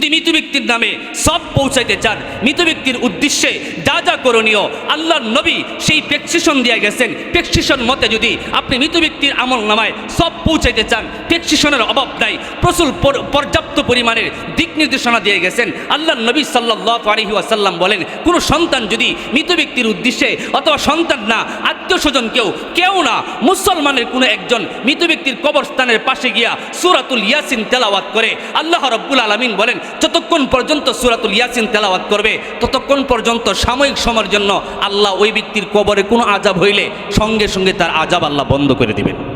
যদি মৃত ব্যক্তির নামে সব পৌঁছাইতে চান মৃত ব্যক্তির উদ্দেশ্যে যা যা করণীয়, আল্লাহর নবী সেই প্রেসক্রিপশন দিয়ে গেছেন। প্রেসক্রিপশন মতে যদি আপনি মৃত ব্যক্তির আমল নামায় সব পৌঁছাইতে চান, প্রেসক্রিপশনের অভাব নাই, প্রচুর পর্যাপ্ত পরিমাণের দিক নির্দেশনা দিয়ে গেছেন। আল্লাহ নবী সাল্লাহ আলহি আসাল্লাম বলেন, কোনো সন্তান যদি মৃত ব্যক্তির উদ্দেশ্যে অথবা সন্তান না আত্মীয় স্বজন কেউ কেউ না, মুসলমানের কোনো একজন মৃত ব্যক্তির কবরস্থানের পাশে গিয়া সুরাতুল ইয়াসিন তেলাওয়াত করে, আল্লাহ রব্বুল আলমিন বলেন যতক্ষণ পর্যন্ত সুরাতুল ইয়াসিন তেলাওয়াত করবে, ততক্ষণ পর্যন্ত সাময়িক সময়ের জন্য আল্লাহ ওই ব্যক্তির কবরে কোনো আজাব হইলে সঙ্গে সঙ্গে তার আজাব আল্লাহ বন্ধ করে দিবেন।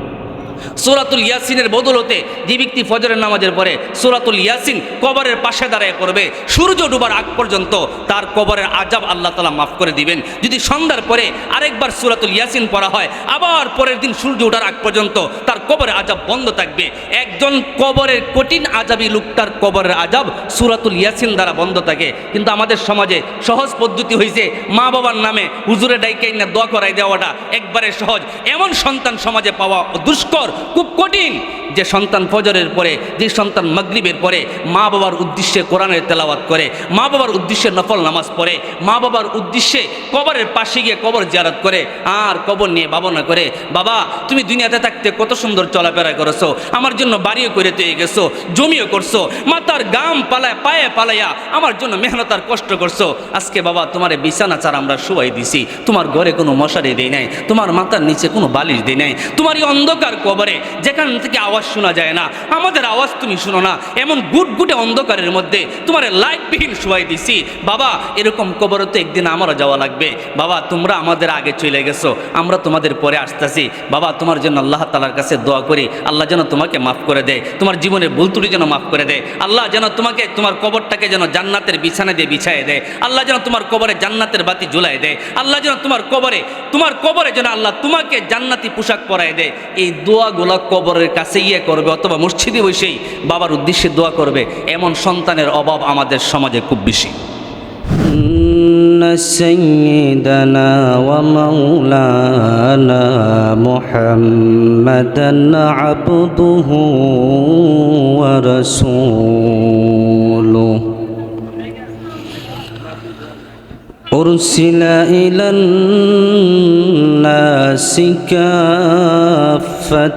সুরাতুল ইয়াসিনের বদলতে যে ব্যক্তি ফজরের নামাজের পরে সুরাতুল ইয়াসিন কবরের পাশে দাঁড়ায় করবে, সূর্য ডুবার আগ পর্যন্ত তার কবরের আজাব আল্লাহ তালা মাফ করে দিবেন। যদি সন্ধ্যার পরে আরেকবার সুরাতুল ইয়াসিন পড়া হয়, আবার পরের দিন সূর্য ওঠার আগ পর্যন্ত তার কবরের আজাব বন্ধ থাকবে। একজন কবরের কঠিন আজাবি লোকটার কবরের আজাব সুরাতুল ইয়াসিন দ্বারা বন্ধ থাকে। কিন্তু আমাদের সমাজে সহজ পদ্ধতি হয়েছে মা বাবার নামে হুজুরে ডাইকাই না দোয়া করাই দেওয়াটা একবারে সহজ। এমন সন্তান সমাজে পাওয়া দুষ্কর খুব কঠিন যে সন্তান ফজরের পরে, যে সন্তান মাগরিবের পরে মা বাবার উদ্দেশ্যে কোরআনের তেলাওয়াত করে, মা বাবার উদ্দেশ্যে নফল নামাজ পড়ে, মা বাবার উদ্দেশ্যে কবরের পাশে গিয়ে কবর জিয়ারত করে, আর কবর নিয়ে ভাবনা করে, বাবা, তুমি দুনিয়াতে থাকতে কত সুন্দর চলাফেরা করেছ, আমার জন্য বাড়িও করে দিয়ে গেছো, জমিও করছ মাতার গাম পালায়, পায়ে পালাইয়া আমার জন্য মেহনত আর কষ্ট করছ, আজকে বাবা তোমার বিছানা চার আমরা শুয়াই দিছি, তোমার ঘরে কোনো মশারি দেই নাই, তোমার মাথার নিচে কোনো বালিশ দেই নাই, তোমার এই অন্ধকার কবরে যেখান থেকে আওয়াজ শোনা যায় না। আমাদের আওয়াজ তুমি শুনো না। এমন গুটগুটে অন্ধকারের মধ্যে তোমার লাইটবিহীন শুয়াই দিছি। বাবা, এরকম কবরে তো একদিন আমারও যাওয়া লাগবে। বাবা, তোমরা আমাদের আগে চলে গেছো। আমরা তোমাদের পরে আসতেছি। বাবা, তোমার জন্য আল্লাহ তালার কাছে দোয়া করি। আল্লাহ যেন তোমাকে মাফ করে দেয়। তোমার জীবনের ভুল ত্রুটি যেন মাফ করে দেয়। আল্লাহ যেন তোমাকে, তোমার কবরটাকে যেন জান্নাতের বিছানা দিয়ে বিছায় দেয়। আল্লাহ যেন তোমার কবরে জান্নাতের বাতি ঝুলাই দেয়। আল্লাহ যেন তোমার কবরে তোমার কবরে যেন আল্লাহ তোমাকে জান্নাতি পোশাক পরায় দেয়। এই দোয়াগুলো কবরের কাছে গিয়ে করবে অথবা মসজিদে বসেই বাবার উদ্দেশ্যে দোয়া করবে এমন সন্তানের অভাব আমাদের সমাজে খুব বেশি إن سيدنا ومولانا محمدا عبده ورسوله أرسل إلى الناس كافة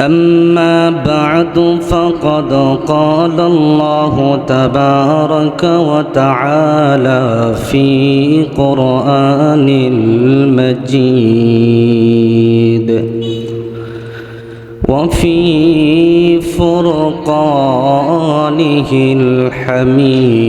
أما بعد فقد قال الله تبارك وتعالى في قرآن المجيد وفي فرقانه الحميد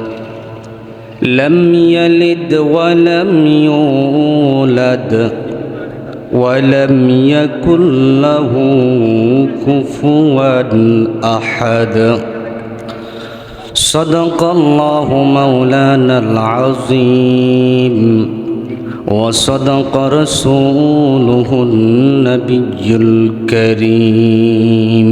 لم يلد ولم يولد ولم يكن له كفوا أحد. صدق الله مولانا العظيم. وصدق رسوله النبي الكريم.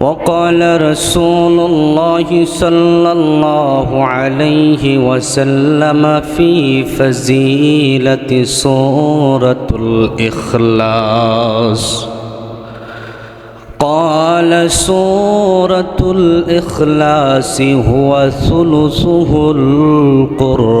وقال رسول الله صلى الله عليه وسلم في فزيلة سورة الإخلاص. قال سورة الإخلاص هو ثلثه القرآن.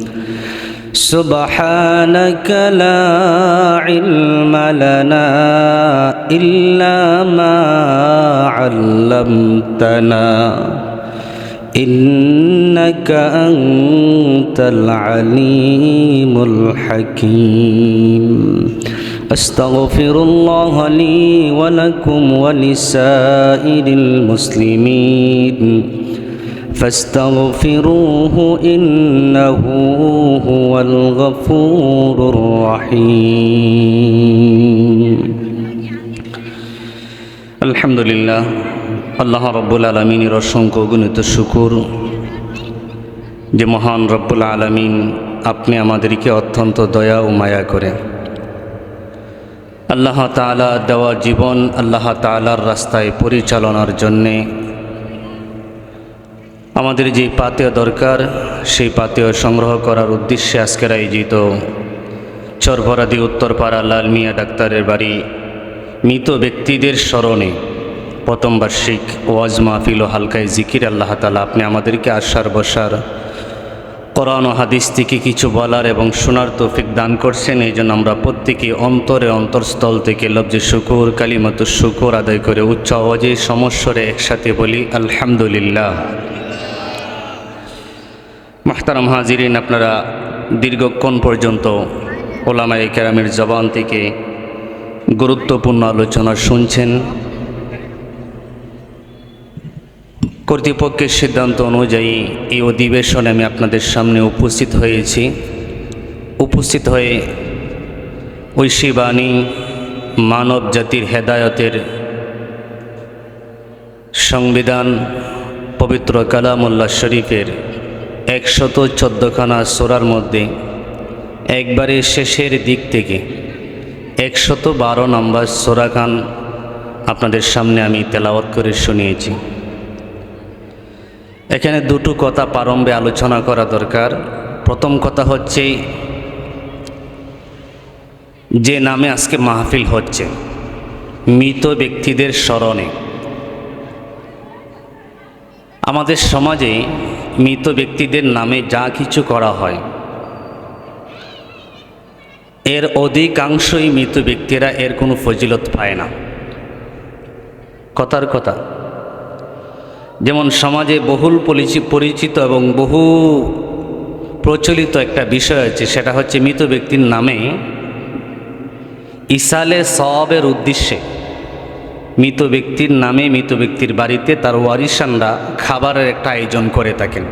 سبحانك لا علم لنا إلا ما علمتنا. إنك أنت العليم الحكيم. أستغفر الله لي ولكم ولسائر المسلمين. فاستغفروه إنه هو الغفور الرحيم الحمد لله আল্লাহ রব্বুল আলমিনের অসংখ্য গুণিত শুকুর যে মহান রব্বুল আলমিন আপনি আমাদেরকে অত্যন্ত দয়া ও মায়া করে আল্লাহ তালা দেওয়া জীবন আল্লাহ তালার রাস্তায় পরিচালনার জন্যে আমাদের যে পাতেয় দরকার, সেই পাতেয় সংগ্রহ করার উদ্দেশ্যে আজকের আয়োজিত চরভরাদি উত্তরপাড়া লাল মিয়া ডাক্তারের বাড়ি মৃত ব্যক্তিদের স্মরণে প্রথম বার্ষিক ওয়াজ মাহফিল ও হালকায় জিকির আল্লাহ তালা আপনি আমাদেরকে আসার বসার কোরআন ও হাদিস থেকে কিছু বলার এবং শোনার তৌফিক দান করছেন। এই জন্য আমরা প্রত্যেকে অন্তরে অন্তরস্থল থেকে লব্জে শুকুর কালিমাত শুকুর আদায় করে উচ্চ আওয়াজে সমস্বরে একসাথে বলি, আলহামদুলিল্লাহ। মাহতারাম হাজিরিন, আপনারা দীর্ঘক্ষণ পর্যন্ত ওলামাই কেরামের জবান থেকে গুরুত্বপূর্ণ আলোচনা শুনছেন। কর্তৃপক্ষের সিদ্ধান্ত অনুযায়ী এই অধিবেশনে আমি আপনাদের সামনে উপস্থিত হয়েছি। উপস্থিত হয়ে ঐশী বাণী মানব জাতির হেদায়তের সংবিধান পবিত্র কালামুল্লাহ শরীফের একশত চোদ্দখানা সোরার মধ্যে, একবারে শেষের দিক থেকে একশত বারো নম্বর সোরা সোরাখান আপনাদের সামনে আমি তেলাওয়াত করে শুনিয়েছি। এখানে দুটো কথা প্রারম্ভে আলোচনা করা দরকার। প্রথম কথা হচ্ছে, যে নামে আজকে মাহফিল হচ্ছে, মৃত ব্যক্তিদের স্মরণে। আমাদের সমাজে মৃত ব্যক্তিদের নামে যা কিছু করা হয়। এর অধিকাংশই মৃত ব্যক্তিরা এর কোনো ফজিলত পায় না। কথার কথা, যেমন সমাজে বহুল পরিচিত এবং বহু প্রচলিত একটা বিষয় আছে, সেটা হচ্ছে মৃত ব্যক্তির নামে ইসালে সবের উদ্দেশ্যে মৃত ব্যক্তির নামে মৃত ব্যক্তির বাড়িতে তার ওয়ারিসানরা খাবারের একটা আয়োজন করে থাকেন।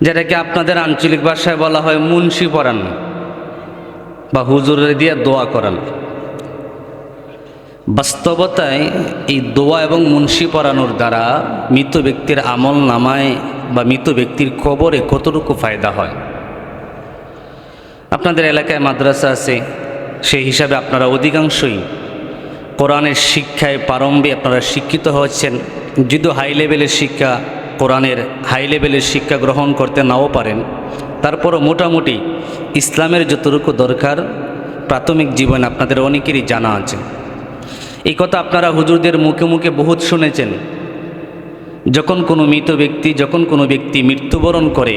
যেটাকে আপনাদের আঞ্চলিক ভাষায় বলা হয় মুন্সি পড়ান বা হুজুরে দিয়ে দোয়া করান। বাস্তবতায় এই দোয়া এবং মুন্সি পড়ানোর দ্বারা মৃত ব্যক্তির আমল নামায় বা মৃত ব্যক্তির কবরে কতটুকু ফায়দা হয়? আপনাদের এলাকায় মাদ্রাসা আছে, সেই হিসাবে আপনারা অধিকাংশই কোরআনের শিক্ষায় প্রারম্ভে আপনারা শিক্ষিত হচ্ছেন যদিও হাই লেভেলের শিক্ষা, কোরআনের হাই লেভেলের শিক্ষা গ্রহণ করতে নাও পারেন, তারপরও মোটামুটি ইসলামের যতটুকু দরকার, প্রাথমিক জীবন আপনাদের অনেকেরই জানা আছে। এই কথা আপনারা হুজুরদের মুখে মুখে বহুত শুনেছেন। যখন কোনো মৃত ব্যক্তি, যখন কোনো ব্যক্তি মৃত্যুবরণ করে,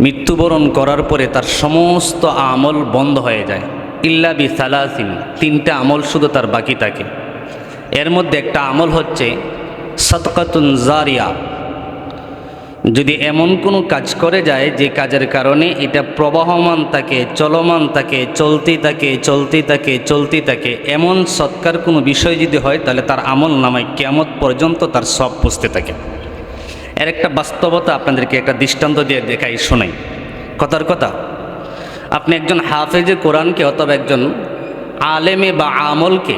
মৃত্যুবরণ করার পরে তার সমস্ত আমল বন্ধ হয়ে যায়। ইল্লা বি সালাসিন তিনটা আমল শুধু তার বাকি থাকে। এর মধ্যে একটা আমল হচ্ছে সৎকাতুন জারিয়া। যদি এমন কোনো কাজ করে যায় যে কাজের কারণে এটা প্রবাহমান থাকে, চলমান থাকে, চলতে থাকে চলতে থাকে চলতে থাকে, এমন সৎকার কোনো বিষয় যদি হয়, তাহলে তার আমল নামায় কেমত পর্যন্ত তার সব পুষতে থাকে। এর একটা বাস্তবতা আপনাদেরকে একটা দৃষ্টান্ত দিয়ে দেখাই, শোনাই। কথার কথা আপনি একজন হাফেজে কোরআনকে অথবা একজন আলেমে বা আমলকে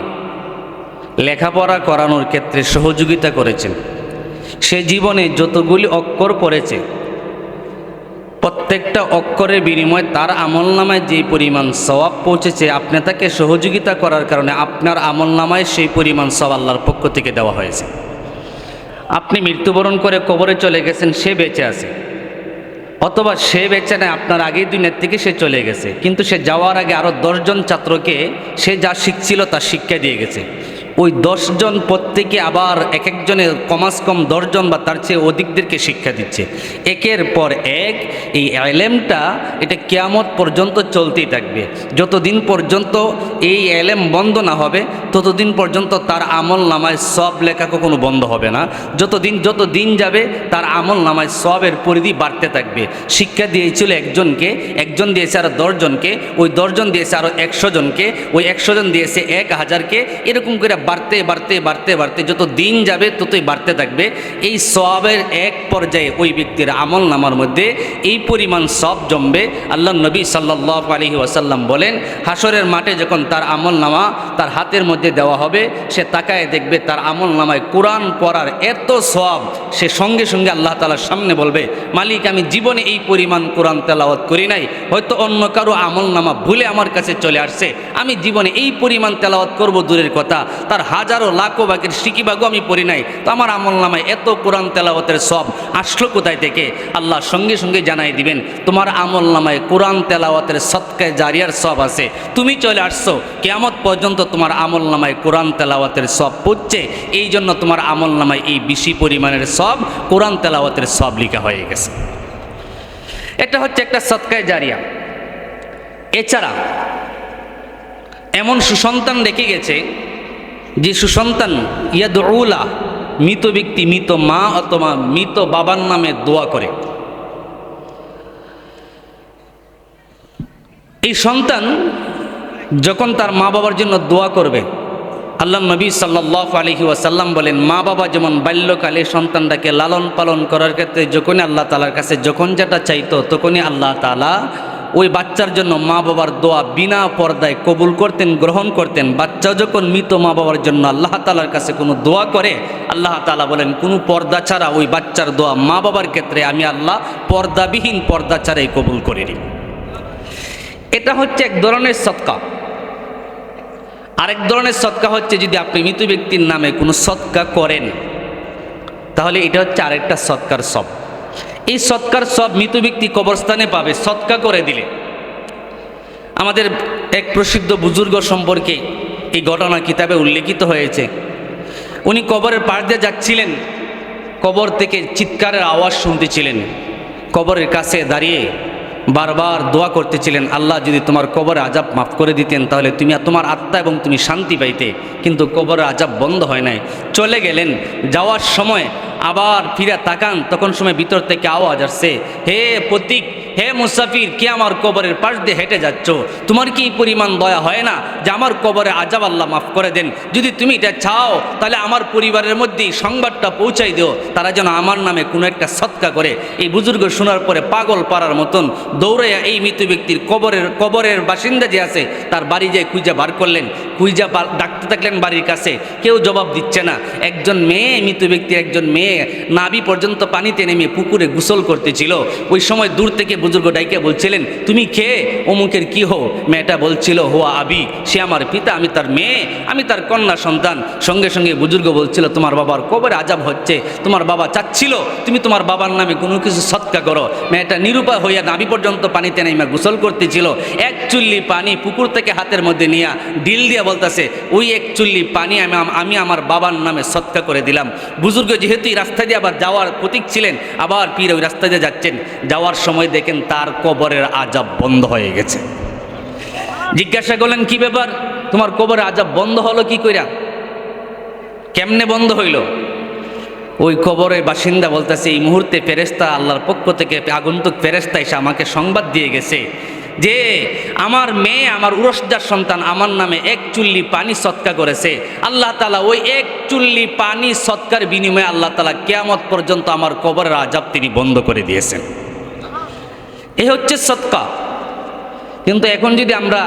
লেখাপড়া করানোর ক্ষেত্রে সহযোগিতা করেছেন। সে জীবনে যতগুলি অক্ষর পড়েছে, প্রত্যেকটা অক্ষরের বিনিময়ে তার আমল নামায় যেই পরিমাণ সওয়াব পৌঁছেছে, আপনি তাকে সহযোগিতা করার কারণে আপনার আমল নামায় সেই পরিমাণ সব আল্লাহর পক্ষ থেকে দেওয়া হয়েছে। আপনি মৃত্যুবরণ করে কবরে চলে গেছেন, সে বেঁচে আছে। অথবা সে বেঁচে আপনার আগেই দুনিয়ার থেকে সে চলে গেছে। কিন্তু সে যাওয়ার আগে আরও দশজন ছাত্রকে সে যা শিখছিল তা শিক্ষা দিয়ে গেছে। ওই দশজন প্রত্যেকে আবার এক একজনের কমাস কম দশজন বা তার চেয়ে অধিকদেরকে শিক্ষা দিচ্ছে। একের পর এক এই এলেমটা এটা কেয়ামত পর্যন্ত চলতেই থাকবে। যতদিন পর্যন্ত এই এলেম বন্ধ না হবে, ততদিন পর্যন্ত তার আমল নামায় সব লেখা কখনো বন্ধ হবে না। যতদিন যত দিন যাবে তার আমল নামায় সবের পরিধি বাড়তে থাকবে। শিক্ষা দিয়েছিল একজনকে, একজন দিয়েছে আরও দশজনকে, ওই দশজন দিয়েছে আরও একশো জনকে, ওই একশো জন দিয়েছে এক হাজারকে, এরকম করে বাড়তে বাড়তে বাড়তে বাড়তে যত দিন যাবে ততই বাড়তে থাকবে। এই সবের এক পর্যায়ে ওই ব্যক্তির আমল নামার মধ্যে এই পরিমাণ সব জমবে। আল্লাহ নবী সাল্লাহ আলহি ওয়াসাল্লাম বলেন হাসরের মাঠে যখন তার আমল নামা তার হাতের মধ্যে দেওয়া হবে, সে তাকায় দেখবে তার আমল নামায় কোরআন পড়ার এত সব সে সঙ্গে সঙ্গে আল্লাহ তালার সামনে বলবে, মালিক, আমি জীবনে এই পরিমাণ কোরআন তেলাওয়াত করি নাই। হয়তো অন্য কারও আমল নামা ভুলে আমার কাছে চলে আসছে। আমি জীবনে এই পরিমাণ তেলাওয়াত করব, দূরের কথা। তার হাজারো লাখো বাকের সিকিবাগও আমি পড়ি নাই। তো আমার আমল নামায় এত কোরআন তেলাওয়াতের সব আসলো কোথায় থেকে? আল্লাহ সঙ্গে সঙ্গে জানাই দিবেন, তোমার আমল নামায় কোরআন তেলাওয়াতের সৎকায় জারিয়ার সব আছে। তুমি চলে আসছো, কেয়ামত পর্যন্ত তোমার আমল নামায় কোরআন তেলাওয়াতের সব পড়ছে, এই জন্য তোমার আমল নামায় এই বেশি পরিমাণের সব কোরআন তেলাওয়াতের সব লিখা হয়ে গেছে। এটা হচ্ছে একটা সৎকায় জারিয়া। এছাড়া এমন সুসন্তান রেখে গেছে যে সুসন্তান, ইয়াদউলা, মৃত ব্যক্তি, মৃত মা অথবা মৃত বাবার নামে দোয়া করে। এই সন্তান যখন তার মা বাবার জন্য দোয়া করবে, আল্লাহ নবী সাল্লাহ আলহি ওয়াসাল্লাম বলেন, মা বাবা যেমন বাল্যকালে সন্তানটাকে লালন পালন করার ক্ষেত্রে যখনই আল্লাহ তালার কাছে যখন যেটা চাইতো, তখনই আল্লাহ তালা ওই বাচ্চার জন্য মা বাবার দোয়া বিনা পর্দায় কবুল করতেন, গ্রহণ করতেন। বাচ্চা যখন মৃত মা বাবার জন্য আল্লাহ তালার কাছে কোনো দোয়া করে, আল্লাহ তালা বলেন, কোনো পর্দা ছাড়া ওই বাচ্চার দোয়া মা বাবার ক্ষেত্রে আমি আল্লাহ পর্দাবিহীন পর্দা ছাড়াই কবুল করে নিই এটা হচ্ছে এক ধরনের সৎকা। আরেক ধরনের সৎকা হচ্ছে যদি আপনি মৃত ব্যক্তির নামে কোনো সৎকা করেন, তাহলে এটা হচ্ছে আরেকটা সৎকার সব। এই সৎকার সব মৃত ব্যক্তি কবরস্থানে পাবে, সৎকা করে দিলে। আমাদের এক প্রসিদ্ধ বুজুর্গ সম্পর্কে এই ঘটনা কিতাবে উল্লেখিত হয়েছে। উনি কবরের পাড় দিয়ে যাচ্ছিলেন, কবর থেকে চিৎকারের আওয়াজ শুনতেছিলেন কবরের কাছে দাঁড়িয়ে বারবার দোয়া করতেছিলেন, আল্লাহ যদি তোমার কবরে আজাব মাফ করে দিতেন, তাহলে তুমি তোমার আত্মা এবং তুমি শান্তি পাইতে। কিন্তু কবরের আজাব বন্ধ হয় নাই। চলে গেলেন, যাওয়ার সময় আবার ফিরে তাকান, তখন সময় ভিতর থেকে আওয়াজ আসছে, হে প্রতীক, হে মুসাফির, কে আমার কবরের পাশ দিয়ে হেঁটে যাচ্ছ? তোমার কি পরিমাণ দয়া হয় না যে আমার কবরে আজাব আল্লাহ মাফ করে দেন? যদি তুমি এটা চাও, তাহলে আমার পরিবারের মধ্যেই সংবাদটা পৌঁছাই দিও। তারা যেন আমার নামে কোনো একটা সৎকা করে। এই বুজুর্গ শোনার পরে পাগল পাড়ার মতন দৌড়ে এই মৃত ব্যক্তির কবরের কবরের বাসিন্দা যে আছে, তার বাড়ি যেয়ে খুঁজে বার করলেন। কুইজা ডাকতে থাকলেন বাড়ির কাছে। কেউ জবাব দিচ্ছে না। একজন মেয়ে, মৃত ব্যক্তির একজন মেয়ে নাবি পর্যন্ত পানিতে নেমে পুকুরে গোসল করতেছিল। ওই সময় দূর থেকে বুজুর্গ ডাইকে বলছিলেন, তুমি কে? অমুকের কি হো? মেয়েটা বলছিল, হোয়া আবি। সে আমার পিতা, আমি তার মেয়ে, আমি তার কন্যা সন্তান। সঙ্গে সঙ্গে বুজুর্গ বলছিল, তোমার বাবার কবরে আজাব হচ্ছে। তোমার বাবা চাচ্ছিল, তুমি তোমার বাবার নামে কোনো কিছু সৎকা করো। মেয়েটা নিরুপায় হইয়া নাভি পর্যন্ত পানিতে নেমে গোসল করতেছিল। এক চুল্লি পানি পুকুর থেকে হাতের মধ্যে নিয়া ডিল দিয়া বলতেছে, ওই এক চুল্লি পানি আমি আমি আমার বাবার নামে সৎকা করে দিলাম। বুজুর্গ যেহেতু এই রাস্তা দিয়ে আবার যাওয়ার প্রতীক ছিলেন, আবার পীর ওই রাস্তা দিয়ে যাচ্ছেন। যাওয়ার সময় দেখেন তার কবরের আজাব বন্ধ হয়ে গেছে। জিজ্ঞাসা করলেন, কি ব্যাপার? তোমার কবরের আজাব বন্ধ হলো কি কইরা? কেমনে বন্ধ হইল? ওই কবরের বাসিন্দা বলতেছে, এই মুহূর্তে ফেরেস্তা আল্লাহর পক্ষ থেকে আগন্তুক ফেরেস্তা এসে আমাকে সংবাদ দিয়ে গেছে। যে আমার মেয়ে, আমার উরসদার সন্তান আমার নামে এক চুল্লি পানি সৎকা করেছে। আল্লাহ তালা ওই এক চুল্লি পানি সৎকার বিনিময়ে আল্লাহ তালা কেয়ামত পর্যন্ত আমার কবরের আজাব তিনি বন্ধ করে দিয়েছেন। এ হচ্ছে সৎকা। কিন্তু এখন যদি আমরা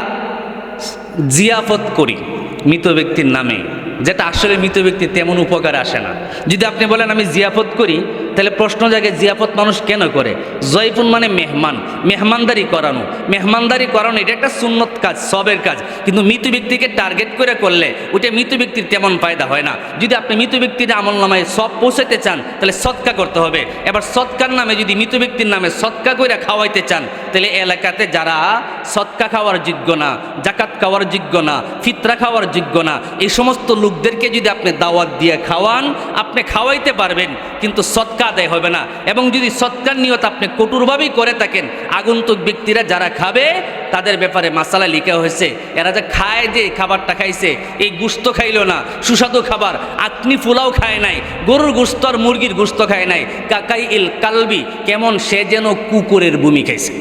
জিয়াফত করি মৃত ব্যক্তির নামে, যেটা আসলে মৃত ব্যক্তি তেমন উপকার আসে না। যদি আপনি বলেন আমি জিয়াফত করি তাহলে প্রশ্ন জাগে, জিয়াফত মানুষ কেন করে? জয়পুন মানে মেহমান। মেহমানদারি করানো। মেহমানদারি করানো এটা একটা সুন্নত কাজ, সবের কাজ। কিন্তু মৃত ব্যক্তিকে টার্গেট করে করলে ওটা মৃত ব্যক্তির তেমন ফায়দা হয় না। যদি আপনি মৃত ব্যক্তির আমল নামায় সব পৌঁছাতে চান, তাহলে সৎকা করতে হবে। এবার সৎকার নামে যদি মৃত ব্যক্তির নামে সৎকা করে খাওয়াইতে চান, তাহলে এলাকাতে যারা সৎকা খাওয়ার যোগ্য না জাকাত খাওয়ার যোগ্য না, ফিতরা খাওয়ার যোগ্য না, এই সমস্ত লোকদেরকে যদি আপনি দাওয়াত দিয়ে খাওয়ান, আপনি খাওয়াইতে পারবেন, কিন্তু সৎকা আদায় হবে না। এবং যদি সৎকার নিয়ত আপনি কঠোরভাবেই করে থাকেন, আগন্তুক ব্যক্তিরা যারা খাবে, তাদের ব্যাপারে মাসালা লিখা হয়েছে। এরা যে খায় যে খাবারটা খাইছে, এই গুস্ত খাইলো না, সুস্বাদু খাবার। আকনি ফুলাও খায় নাই, গরুর গুস্ত আর মুরগির গুস্ত খায় নাই। কাকাই ইল কালবি, কেমন সে যেন কুকুরের ভূমি খাইছে।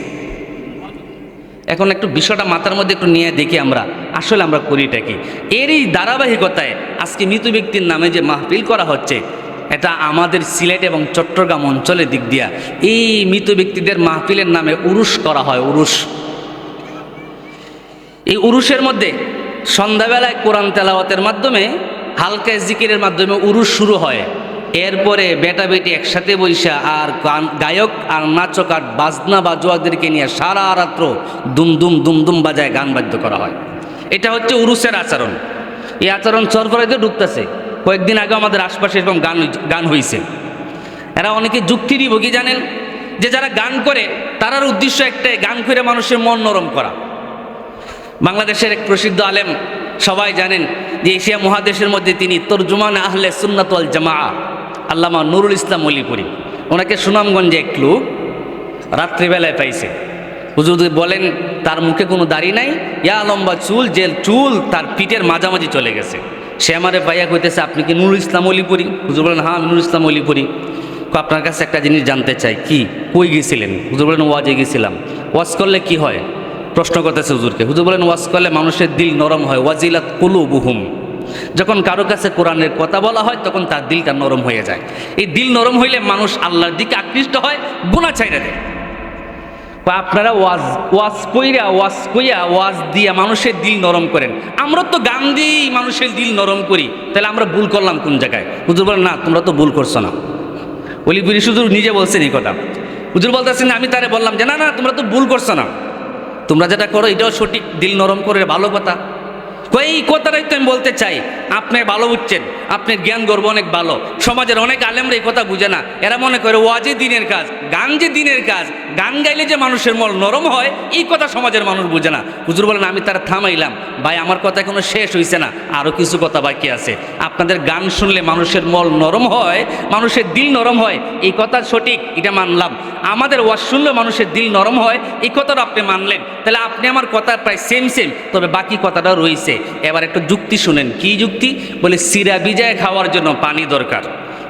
এখন একটু বিষয়টা মাথার মধ্যে একটু নিয়ে দেখি আমরা, আসলে আমরা করিটা কি? এরই ধারাবাহিকতায় আজকে মৃত ব্যক্তির নামে যে মাহফিল করা হচ্ছে এটা আমাদের সিলেট এবং চট্টগ্রাম অঞ্চলের দিক দিয়া। এই মৃত ব্যক্তিদের মাহফিলের নামে উরুস করা হয় উরুস এই উরুসের মধ্যে সন্ধ্যাবেলায় কোরআন তেলাওয়াতের মাধ্যমে, হালকা জিকিরের মাধ্যমে উরুস শুরু হয়। এরপরে বেটা বেটি একসাথে বৈশা আর গায়ক আর নাচক আর বাজনা বাজোয়াদেরকে নিয়ে সারা রাত্র দুম দুম দুম দুম বাজায় গান বাদ্য করা হয়। এটা হচ্ছে উরুসের আচরণ। এই আচরণ সরফরাইতে ঢুকতেছে কয়েকদিন আগে আমাদের আশপাশে এরকম গান গান হয়েছে এরা অনেকে যুক্তিরই ভোগী, জানেন? যে যারা গান করে, তারার উদ্দেশ্য একটাই, গান করে মানুষের মন নরম করা। বাংলাদেশের এক প্রসিদ্ধ আলেম সবাই জানেন যে এশিয়া মহাদেশের মধ্যে তিনি তর্জুমান আহলে সুন্নাতল জামা আল্লামা নুরুল ইসলাম অলিপুরি। ওনাকে সুনামগঞ্জে এক রাত্রিবেলায় পাইছে। হুজুর বলেন, তার মুখে কোনো দাড়ি নাই, ইয়া লম্বা চুল, যে চুল তার পিঠের মাঝামাঝি চলে গেছে। সে আমারে পাইয়া কইতেছে, আপনি কি নুরুল ইসলাম অলিপুরি? হুজুর বলেন হ্যাঁ আমি নুরুল ইসলাম অলিপুরি। আপনার কাছে একটা জিনিস জানতে চাই। কি? কই গেছিলেন? হুজুর বলেন, ওয়াজে গেছিলাম। ওয়াজ করলে কি হয়? প্রশ্ন করতেছে হুজুরকে। হুজুর বলেন, ওয়াজ করলে মানুষের দিল নরম হয়। ওয়াজিলাত কুলু বুহুম যখন কারও কাছে কোরআনের কথা বলা হয়, তখন তার দিলটা নরম হয়ে যায়। এই দিল নরম হইলে মানুষ আল্লাহর দিকে আকৃষ্ট হয় গুণা ছাইরা দেয়। আপনারা ওয়াজ ওয়াজ কইরা, ওয়াজ কইয়া, ওয়াজ দিয়া মানুষের দিল নরম করেন। আমরা তো গান দিয়েই মানুষের দিল নরম করি। তাহলে আমরা ভুল করলাম কোন জায়গায়? হুজুর বলেন, না, তোমরা তো ভুল করছ না। অলিপুরি শুধু নিজে বলছেন এই কথা। হুজুর বলতেছেন, আমি তারে বললাম যে, না না, তোমরা তো ভুল করছ না। তোমরা যেটা করো, এটাও সঠিক। দিল নরম করে, ভালো কথা। এই কথাটাই তো আমি বলতে চাই। আপনি ভালো বুঝছেন, আপনার জ্ঞান গর্ব অনেক ভালো। সমাজের অনেক আলেমরা এই কথা বুঝে না। এরা মনে করে ওয়াজে দিনের কাজ গান যে দিনের কাজ, গান গাইলে যে মানুষের মল নরম হয়, এই কথা সমাজের মানুষ বুঝে না। হুজুর বলেন, আমি তারা থামাইলাম। ভাই, আমার কথা এখনও শেষ হয়েছে না। আরও কিছু কথা বাকি আছে। আপনাদের গান শুনলে মানুষের মল নরম হয়, মানুষের দিল নরম হয়। এই কথা সঠিক, এটা মানলাম। আমাদের ওয়াজ শুনলে মানুষের দিল নরম হয়, এই কথাটা আপনি মানলেন। তাহলে আপনি আমার কথা প্রায় সেম সেম তবে বাকি কথাটা রয়েছে এবার একটু যুক্তি শুনেন। কি যুক্তি? বলে, সিরা বিজায় খাওয়ার জন্য পানি দরকার।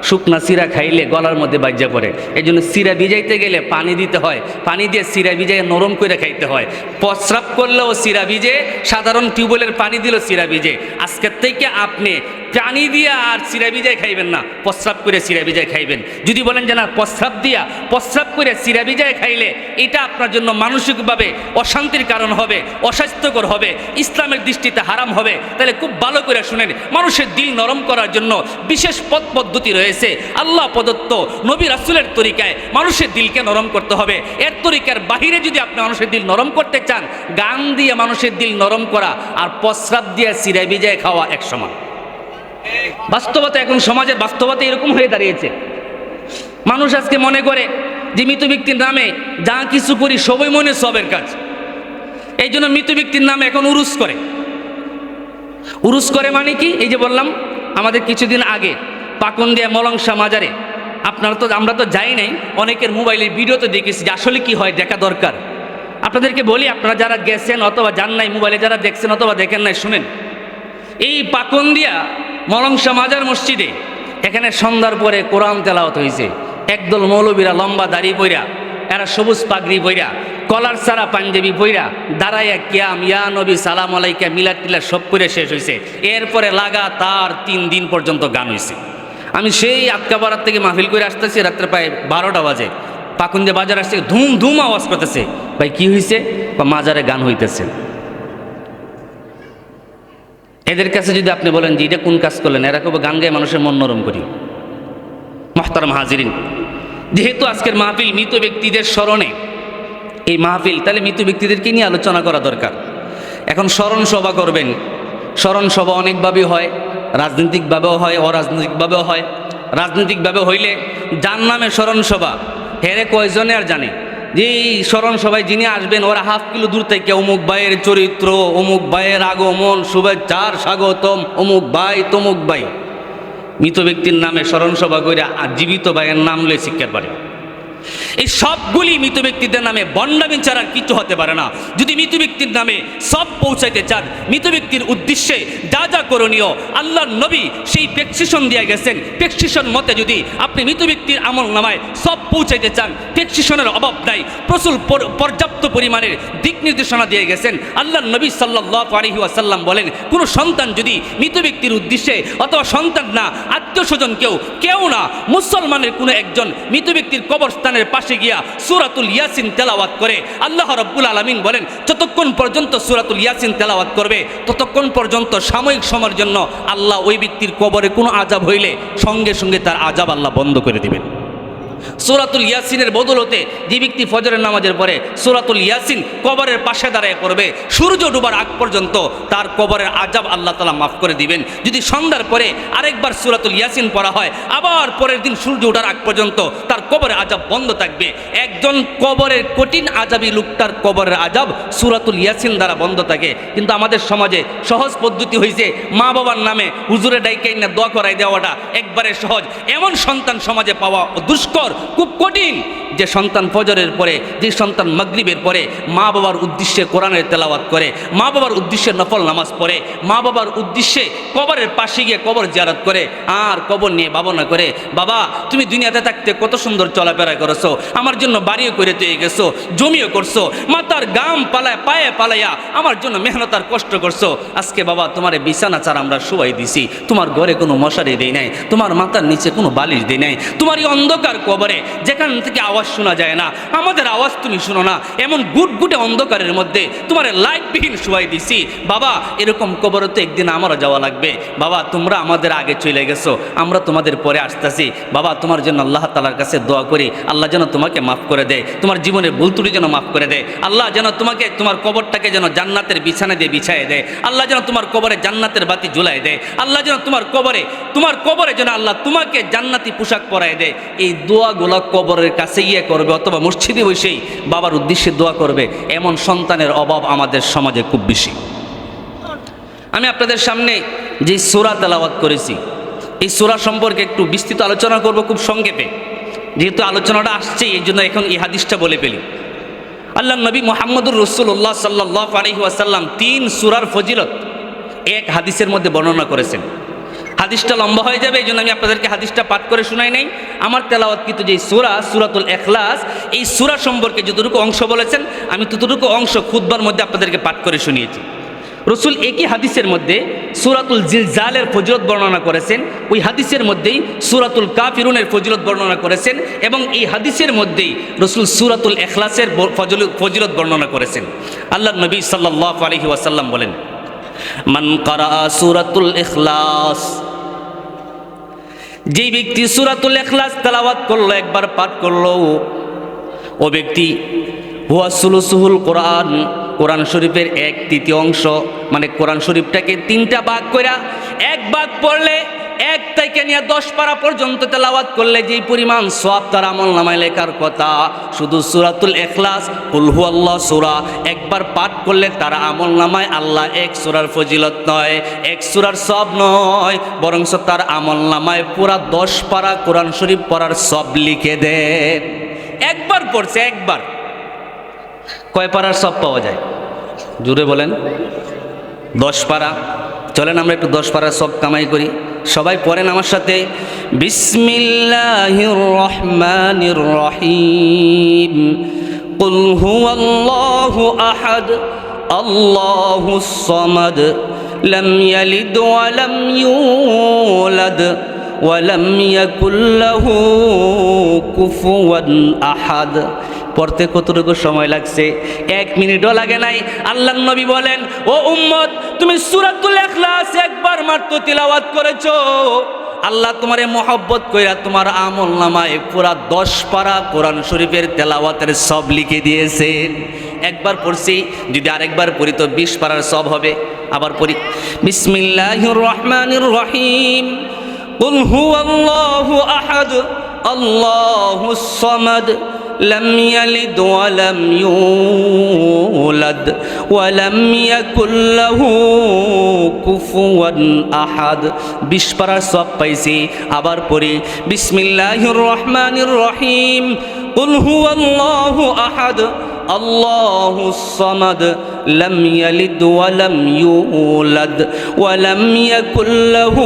শুকনা সিরা খাইলে গলার মধ্যে বাজ্যা পড়ে। এই জন্য সিরা ভিজাইতে গেলে পানি দিতে হয়। পানি দিয়ে সিরা ভিজাই নরম করে খাইতে হয়। প্রস্রাব করলেও সিরা ভিজে, সাধারণ টিউবওয়েলের পানি দিল সিরা ভিজে। আজকের থেকে আপনি প্রাণী দিয়া আর চিরা বিজায় খাইবেন না, প্রস্রাব করে চিরা বিজায় খাইবেন। যদি বলেন যে না, প্রস্রাব দিয়া, প্রস্রাব করে চিরা বিজায় খাইলে এটা আপনার জন্য মানসিকভাবে অশান্তির কারণ হবে, অস্বাস্থ্যকর হবে, ইসলামের দৃষ্টিতে হারাম হবে। তাহলে খুব ভালো করে শুনেন, মানুষের দিল নরম করার জন্য বিশেষ পথ পদ্ধতি রয়েছে। আল্লাহ প্রদত্ত নবী রাসুলের তরিকায় মানুষের দিলকে নরম করতে হবে। এর তরিকার বাহিরে যদি আপনি মানুষের দিল নরম করতে চান, গান দিয়ে মানুষের দিল নরম করা আর প্রস্রাব দিয়ে সিরাই বিজায় খাওয়া এক সমান। বাস্তবতা এখন সমাজের বাস্তবতা এরকম হয়ে দাঁড়িয়েছে। মানুষ আজকে মনে করে যে মৃত ব্যক্তির নামে যা কিছু করি সবই মনে সবের কাজ। এই জন্য মৃত ব্যক্তির নামে এখন উরুস করে। উরুস করে মানে কি? এই যে বললাম, আমাদের কিছুদিন আগে পাকুন্দিয়া মলংসা মাজারে, আপনারা তো, আমরা তো যাই নাই, অনেকের মোবাইলের ভিডিও তো দেখেছি যে আসলে কি হয়, দেখা দরকার। আপনাদেরকে বলি, আপনারা যারা গেছেন অথবা যান নাই, মোবাইলে যারা দেখছেন অথবা দেখেন নাই, শুনেন। এই পাকুন্দিয়া মলংসা মাজার মসজিদে। এখানে সন্ধ্যার পরে কোরআন তেলাওয়াত হয়েছে একদল মৌলবীরা লম্বা দাড়ি পইরা, এরা সবুজ পাগড়ি পইরা, কলার সারা পাঞ্জাবি পইরা দাঁড়াইয়া কিয়াম, ইয়া নবী, সালাম আলাইকা, মিলাদ টিলাদ সব করে শেষ হয়েছে এরপরে লাগাতার তিন দিন পর্যন্ত গান হয়েছে আমি সেই আটকাপাড়ার থেকে মাহফিল করে আসতেছি, রাত্রে প্রায় বারোটা বাজে। পাকুন্দে বাজার আসছে, ধুম ধুম আওয়াজ করতেছে। ভাই, কি হয়েছে বা, মাজারে গান হইতেছে। এদের কাছে যদি আপনি বলেন যে এটা কোন কাজ করলেন, এরা কেউ গান গায়ে মানুষের মন নরম করি। মহতারাম হাজিরিন। যেহেতু আজকের মাহফিল মৃত ব্যক্তিদের স্মরণে, এই মাহফিল, তাহলে মৃত ব্যক্তিদেরকে নিয়ে আলোচনা করা দরকার। এখন স্মরণ সভা করবেন। স্মরণ সভা অনেকভাবে হয়, রাজনৈতিকভাবেও হয়, অরাজনৈতিকভাবেও হয়। রাজনৈতিকভাবে হইলে যার নামে স্মরণ সভা, হেরে কয়জনে আর জানে? যে স্মরণ সবাই যিনি আসবেন, ওরা হাফ কিলো দূর থেকে অমুক ভাইয়ের চরিত্র, অমুক ভাইয়ের আগমন, শুভেচ্ছার স্বাগতম, অমুক ভাই, তমুক ভাই। মৃত ব্যক্তির নামে স্মরণ সভা করে আর জীবিত ভাইয়ের নাম লয়ে শিক্ষার পারে এই সবগুলি মৃত ব্যক্তিদের নামে বন্ডামি ছাড়া আর কিছু হতে পারে না। যদি মৃত ব্যক্তির নামে সব পৌঁছাইতে চান, মৃত ব্যক্তির উদ্দেশ্যে যা যা করণীয়, আল্লাহর নবী সেই প্রেক্সিশন দিয়ে গেছেন। প্রেক্সিশন মতে যদি আপনি মৃত ব্যক্তির আমল নামায় সব পৌঁছাইতে চান প্রেক্সিশনের অভাব নাই, প্রচুর পর- পর্যাপ্ত পরিমাণের দিক নির্দেশনা দিয়ে গেছেন। আল্লাহর নবী সাল্লাহ আলহি আসাল্লাম বলেন, কোনো সন্তান যদি মৃত ব্যক্তির উদ্দেশ্যে অথবা সন্তান না, আত্মীয় স্বজন কেউ কেউ না, মুসলমানের কোনো একজন মৃত ব্যক্তির কবরস্থানের পাশে গিয়া সুরাতুল ইয়াসিন তেলাওয়াত করে। আল্লাহ রব্বুল আলমিন বলেন, যতক্ষণ পর্যন্ত সুরাতুল ইয়াসিন তেলাওয়াত করবে, ততক্ষণ পর্যন্ত সাময়িক সময়ের জন্য আল্লাহ ওই ব্যক্তির কবরে কোনো আজাব হইলে সঙ্গে সঙ্গে তার আজাব আল্লাহ বন্ধ করে দিবেন। সুরাতুল ইয়াসিনের বদলতে যে ব্যক্তি ফজরের নামাজের পরে সুরাতুল ইয়াসিন কবরের পাশে দাঁড়ায় পড়বে সূর্য ডুবার আগ পর্যন্ত তার কবরের আজাব আল্লাহ তালা মাফ করে দিবেন। যদি সন্ধ্যার পরে আরেকবার সুরাতুল ইয়াসিন পড়া হয়, আবার পরের দিন সূর্য ওঠার আগ পর্যন্ত তার কবরের আজাব বন্ধ থাকবে। একজন কবরের কঠিন আজাবি লোকটার কবরের আজাব সুরাতুল ইয়াসিন দ্বারা বন্ধ থাকে। কিন্তু আমাদের সমাজে সহজ পদ্ধতি হয়েছে মা বাবার নামে হুজুরে ডাইকাই না দোয়া করাই দেওয়াটা একবারে সহজ। এমন সন্তান সমাজে পাওয়া দুষ্কর খুব কঠিন। যে সন্তান ফজরের পরে, যে সন্তান মাগরিবের পরে মা বাবার উদ্দেশ্যে কোরআনের তেলাওয়াত করে, মা বাবার উদ্দেশ্যে নফল নামাজ পড়ে, মা বাবার উদ্দেশ্যে কবরের পাশে গিয়ে কবর জিয়ারত করে, আর কবর নিয়ে ভাবনা করে, বাবা, তুমি দুনিয়াতে থাকতে কত সুন্দর চলাফেরা করেছ, আমার জন্য বাড়িও করে তুই গেছো, জমিও করছ মাতার গাম পালায়, পায়ে পালাইয়া আমার জন্য মেহনত আর কষ্ট করছ, আজকে বাবা তোমার বিছানা চার আমরা শুয়াই দিছি, তোমার ঘরে কোনো মশারি দেই নাই, তোমার মাথার নিচে কোনো বালিশ দেই নাই তোমার এই অন্ধকার কবরে যেখান থেকে আওয়াজ শোনা যায় না, আমাদের আওয়াজ তুমি শুনো না। এমন গুটগুটে অন্ধকারের মধ্যে তোমার লাইটবিহীন শুয়াই দিছি। বাবা, এরকম কবরে তো একদিন আমারও যাওয়া লাগবে। বাবা, তোমরা আমাদের আগে চলে গেছো, আমরা তোমাদের পরে আসতেছি। বাবা, তোমার জন্য আল্লাহ তালার কাছে দোয়া করি। আল্লাহ যেন তোমাকে মাফ করে দেয়, তোমার জীবনের ভুল ত্রুটি যেন মাফ করে দেয়। আল্লাহ যেন তোমাকে, তোমার কবরটাকে যেন জান্নাতের বিছানা দিয়ে বিছায় দেয়। আল্লাহ যেন তোমার কবরে জান্নাতের বাতি ঝুলাই দেয়। আল্লাহ যেন তোমার কবরে তোমার কবরে যেন আল্লাহ তোমাকে জান্নাতি পোশাক পরায় দেয়। এই দোয়াগুলো কবরের কাছে গিয়ে করবে অথবা মসজিদে বসেই বাবার উদ্দেশ্যে দোয়া করবে, এমন সন্তানের অভাব আমাদের সমাজে খুব বেশি। আমি আপনাদের সামনে যে সোরা তেলাওয়াত করেছি, এই সোরা সম্পর্কে একটু বিস্তৃত আলোচনা করব খুব সংক্ষেপে। যেহেতু আলোচনাটা আসছে এই জন্য এখন এই হাদিসটা বলে ফেলি। আল্লাহ নবী মোহাম্মদুর রসুল্লাহ সাল্লাহ আলহি আসাল্লাম তিন সুরার ফজিলত এক হাদিসের মধ্যে বর্ণনা করেছেন। হাদিসটা লম্বা হয়ে যাবে, এই জন্য আমি আপনাদেরকে হাদিসটা পাঠ করে শোনাই নাই। আমার তেলাওয়াত কিন্তু যে সুরা, সুরাতুল এখলাস এই সুরা সম্পর্কে যতটুকু অংশ বলেছেন, আমি ততটুকু অংশ খুদ্বার মধ্যে আপনাদেরকে পাঠ করে শুনিয়েছি। রসুল একই হাদিসের মধ্যে সুরাতুল জিলজালের ফজিলত বর্ণনা করেছেন, ওই হাদিসের মধ্যেই সুরাতুল কাফিরুনের ফজিলত বর্ণনা করেছেন এবং এই হাদিসের মধ্যেই রসুল সুরাতুল এখলাসের ফজিলত বর্ণনা করেছেন। আল্লাহ নবী সাল্লাহ আলহি ওয়াসাল্লাম বলেন, মান কারা সুরাতুল ইখলাস যেই ব্যক্তি সুরাতুল এখলাস তেলাওয়াত করল, একবার পাঠ করল, ও ব্যক্তি হুয়া সুলুসুহুল কোরআন কোরআন শরীফের এক তৃতীয় অংশ মানে কোরআন শরীফটাকে তিনটা ভাগ কইরা এক ভাগ পড়লে এক থেকে নিয়ে দশ পারা পর্যন্ত তেলাওয়াত করলে যেই পরিমাণ সব তার আমল নামায় লেখার কথা। শুধু সুরাতুল এখলাস উলহু আল্লাহ সুরা, একবার পাঠ করলে তার আমল নামায় আল্লাহ এক সুরার ফজিলত নয়, এক সুরার সব নয় বরং তার আমল নামায় পুরা দশ পারা কোরআন শরীফ পড়ার সব লিখে দেন একবার পড়ছে, একবার। কয় পারার সব পাওয়া যায়? জুড়ে বলেন। দশ পারা। চলেন আমরা একটু দশ পারার সব কামাই করি। সবাই পড়েন আমার সাথে বিসমিল্লাহির রহমানির রহিম قل هو الله أحد الله الصمد لم يلد ولم يولد ولم يكن له كفوا أحد পড়তে কতটুকু সময় লাগছে? এক মিনিটও লাগে নাই। আল্লাহ নবী বলেন, ও উম্মত, তুমি সুরাতুল এখলাস একবার মাত্র তিলাওয়াত করেছ। আল্লাহ তোমারে মহব্বত কইরা তোমার আমল নামায় পুরা দশ পারা কোরআন শরীফের তেলাওয়াতের সব লিখে দিয়েছে। একবার পড়ছি, যদি আরেকবার পড়ি তো বিশ পারার সব হবে। আবার পড়ি বিসমিল্লাহির রহমানির রহিম কুল হু আল্লাহু আহাদ আল্লাহু সামাদ। لم يلد ولم يولد ولم يكن له كفوا أحد বিশ পারার সব পাইছি আবার পড়ি বিসমিল্লাহির রহমানির রহিম قل هو الله أحد الله الصمد لم يلد ولم يولد ولم يكن له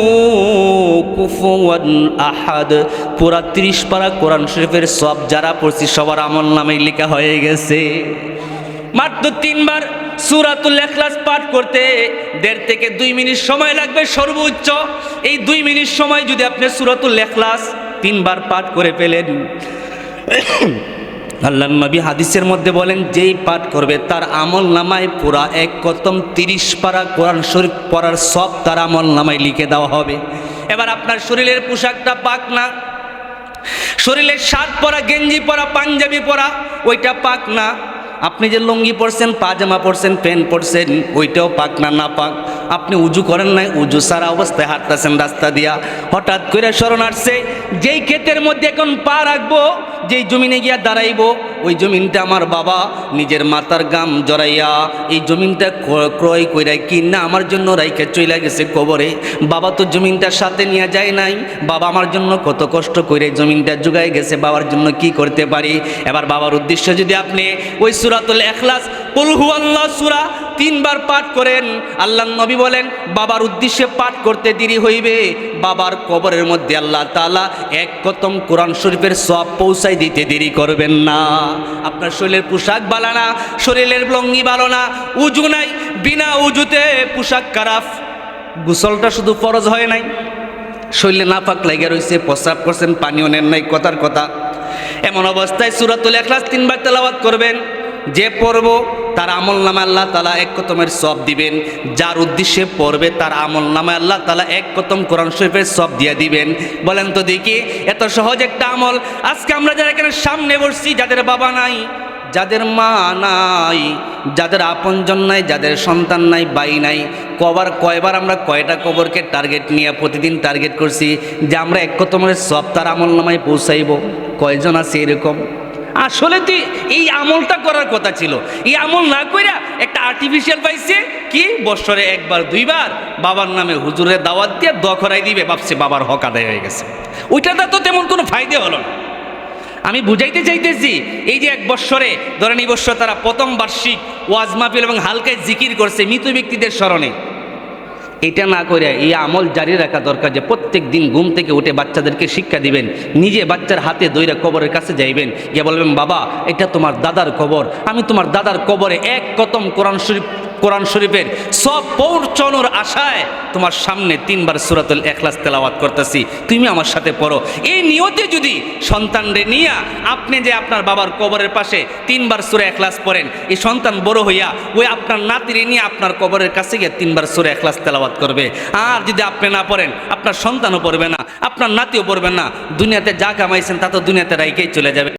كفوا أحد পুরা ত্রিশ পারা কোরআন শরীফের সব যারা পড়ছি সবার আমল নামে লেখা হয়ে গেছে মাত্র তিনবার সুরাতুল এখলাস পাঠ করতে দেড় থেকে দুই মিনিট সময় লাগবে সর্বোচ্চ এই দুই মিনিট সময় যদি আপনি সুরাতুল এখলাস তিনবার পাঠ করে পেলেন আল্লাহ নবী হাদিসের মধ্যে বলেন, যেই পাঠ করবে তার আমল নামায় পুরা এক কতম তিরিশ পারা কোরআন শরীফ পড়ার সব তার আমল নামায় লিখে দেওয়া হবে। এবার আপনার শরীরের পোশাকটা পাক না? শরীরের শার্ট পরা, গেঞ্জি পরা, পাঞ্জাবি পরা, ওইটা পাক না? আপনি যে লুঙ্গি পরছেন পাজামা পরছেন, প্যান্ট পরছেন, ওইটাও পাক না না পাক? আপনি উজু করেন নাই, উজু সারা অবস্থায় হাঁটতেছেন রাস্তা দিয়া। হঠাৎ করে স্মরণ আসছে, যেই ক্ষেতের মধ্যে এখন পা রাখব যেই জমিনে গিয়া দাঁড়াইব, ওই জমিনটা আমার বাবা নিজের মাতার গাম জড়াইয়া এই জমিনটা ক্র- ক্রয় কইরা কিনা আমার জন্য রাইখে চইলা গেছে কবরে। বাবা তো জমিনটার সাথে নিয়ে যায় নাই। বাবা আমার জন্য কত কষ্ট করে জমিনটা জুগাই গেছে। বাবার জন্য কি করতে পারি? এবার বাবার উদ্দেশ্য যদি আপনি ওই সুরাতুল এখলাস কুলহু আল্লাহ সুরা তিনবার পাঠ করেন আল্লাহ নবী বলেন, বাবার উদ্দেশ্যে পাঠ করতে দেরি হইবে। বাবার কবরের মধ্যে আল্লাহ তালা এক কতম কোরআন শরীফের সব পৌঁছাই দিতে দেরি করবেন না। আপনার শরীরের পোশাক বালা না, শরীরের লঙ্গি ভালো না, উজু নাই, বিনা উজুতে পোশাক খারাপ। গোসলটা শুধু ফরজ হয় নাই। শরীরে নাফাক লাগে রয়েছে প্রস্রাব করছেন, পানিও নেন নাই, কথার কথা। এমন অবস্থায় সুরাতুল এখলাস তিনবার তেলাওয়াত করবেন। যে পড়ব, তার আমল নামে আল্লাহ তালা এক কতমের সব দিবেন। যার উদ্দেশ্যে পড়বে, তার আমল নামে আল্লাহ তালা এক কতম কোরআন শরীফের সব দিয়ে দিবেন। বলেন তো দেখি, এত সহজ একটা আমল। আজকে আমরা যারা এখানে সামনে বসছি, যাদের বাবা নাই, যাদের মা নাই, যাদের আপনজন নাই, যাদের সন্তান নাই বাই নাই, কবার কয়বার আমরা কয়টা কবরকে টার্গেট নিয়ে প্রতিদিন টার্গেট করছি, যে আমরা এক কতমের সব তার আমল নামায় পৌঁছাইব। কয়জন আছে এরকম? আসলে তুই এই আমলটা করার কথা ছিল। এই আমল না কইরা একটা আর্টিফিশিয়াল পাইছে কি? বছরে একবার, দুইবার। বাবার নামে হুজুরের দাওয়াত দিয়ে করাই দিবে, ভাবছে বাবার হক আদায় হয়ে গেছে। ওইটাতে তো তেমন কোনো ফায়দা হলো না। আমি বুঝাইতে চাইতেছি, এই যে এক বৎসরে, ধরেন এই বৎসর তারা প্রথম বার্ষিক ওয়াজ মাহফিল এবং হালকায় জিকির করছে মৃত ব্যক্তিদের স্মরণে। এটা না করে এই আমল জারি রাখা দরকার যে প্রত্যেক দিন ঘুম থেকে উঠে বাচ্চাদেরকে শিক্ষা দিবেন, নিজে বাচ্চার হাতে দইরা কবরের কাছে যাইবেন, গিয়ে বলবেন, বাবা, এটা তোমার দাদার কবর। আমি তোমার দাদার কবরে এক কতম কোরআন শরীফ কোরআন শরীফের সব পৌঁছানোর আশায় তোমার সামনে তিনবার সুরাতুল এখলাস তেলাওয়াত করতেছি। তুমি আমার সাথে পড়ো। এই নিয়তে যদি সন্তানরে নিয়ে আপনি যে আপনার বাবার কবরের পাশে তিনবার সুরে এখলাস পড়েন, এই সন্তান বড় হইয়া ওই আপনার নাতিরে নিয়ে আপনার কবরের কাছে গিয়ে তিনবার সুরে এখলাস তেলাওয়াত করবে। আর যদি আপনি না পড়েন, আপনার সন্তানও পড়বে না, আপনার নাতিও পড়বে না। দুনিয়াতে যা কামাইছেন তা তো দুনিয়াতে রাইকেই চলে যাবে।